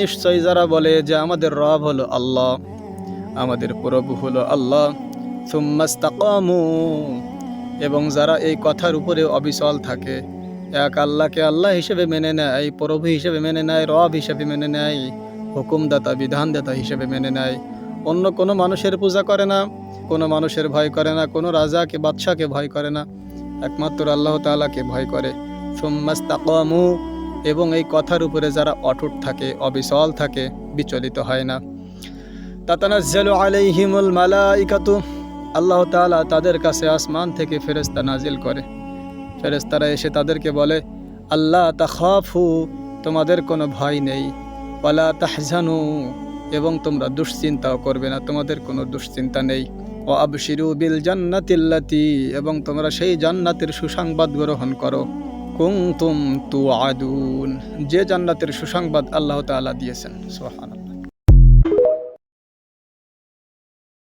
নিশ্চয় যারা বলে যে আমাদের রব হলো আল্লাহ, আমাদের প্রভু হলো আল্লাহ এবং যারা এই কথার উপরে অবিচল থাকে, এক আল্লাহকে আল্লাহ হিসেবে মেনে নেয়, প্রভু হিসেবে মেনে নেয়, রব হিসেবে মেনে নেয়, হুকুমদাতা, বিধানদাতা হিসেবে মেনে নেয়। অন্য কোনো মানুষের পূজা করে না, কোনো মানুষের ভয় করে না, কোনো রাজাকে, বাদশাকে ভয় করে না, একমাত্র আল্লাহ তাআলাকে ভয় করে। সুম্মাস্তাকামু, এবং এই কথার উপরে যারা অটুট থাকে, অবিচল থাকে, বিচলিত হয় না। তাতানাজ্জালু আলাইহিমুল মালাইকাতু, আল্লাহ তাআলা তাদের কাছে আসমান থেকে ফেরেশতা নাজিল করে। ফেরেশতারা এসে তাদেরকে বলে আল্লাহ তাখাফু, তোমাদের কোনো ভয় নেই। ওয়ালা তাহজানু, এবং তোমরা দুশ্চিন্তাও করবে না, তোমাদের কোনো দুশ্চিন্তা নেই। ও আবশিরু বিল জান্নাতিল্লাতি, এবং তোমরা সেই জান্নাতের সুসংবাদ গ্রহণ করো। কুংতুম তু আদুন যে জান্নাতের সুসংবাদ আল্লাহ তালা দিয়েছেন সুবহানাল্লাহ।